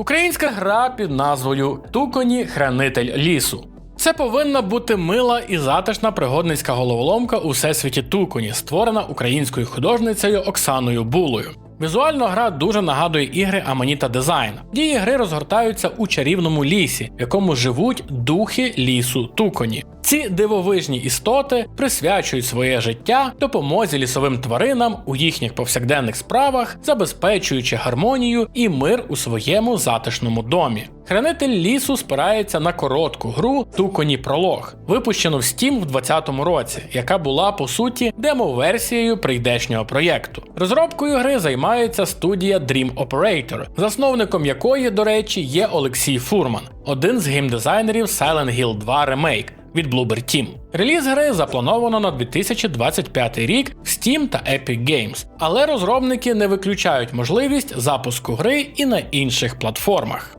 Українська гра під назвою Туконі Хранитель лісу. Це повинна бути мила і затишна пригодницька головоломка у всесвіті Туконі, створена українською художницею Оксаною Булою. Візуально гра дуже нагадує ігри Аманіта Дизайн. Дії гри розгортаються у чарівному лісі, в якому живуть духи лісу Туконі. Ці дивовижні істоти присвячують своє життя допомозі лісовим тваринам у їхніх повсякденних справах, забезпечуючи гармонію і мир у своєму затишному домі. Хранитель лісу спирається на коротку гру Туконі Пролог, випущену в Steam в 2020 році, яка була по суті демо-версією прийдешнього проєкту. Розробкою гри займається студія Dream Operator, засновником якої, до речі, є Олексій Фурман, один з геймдизайнерів Silent Hill 2 Remake від Bloober Team. Реліз гри заплановано на 2025 рік в Steam та Epic Games, але розробники не виключають можливість запуску гри і на інших платформах.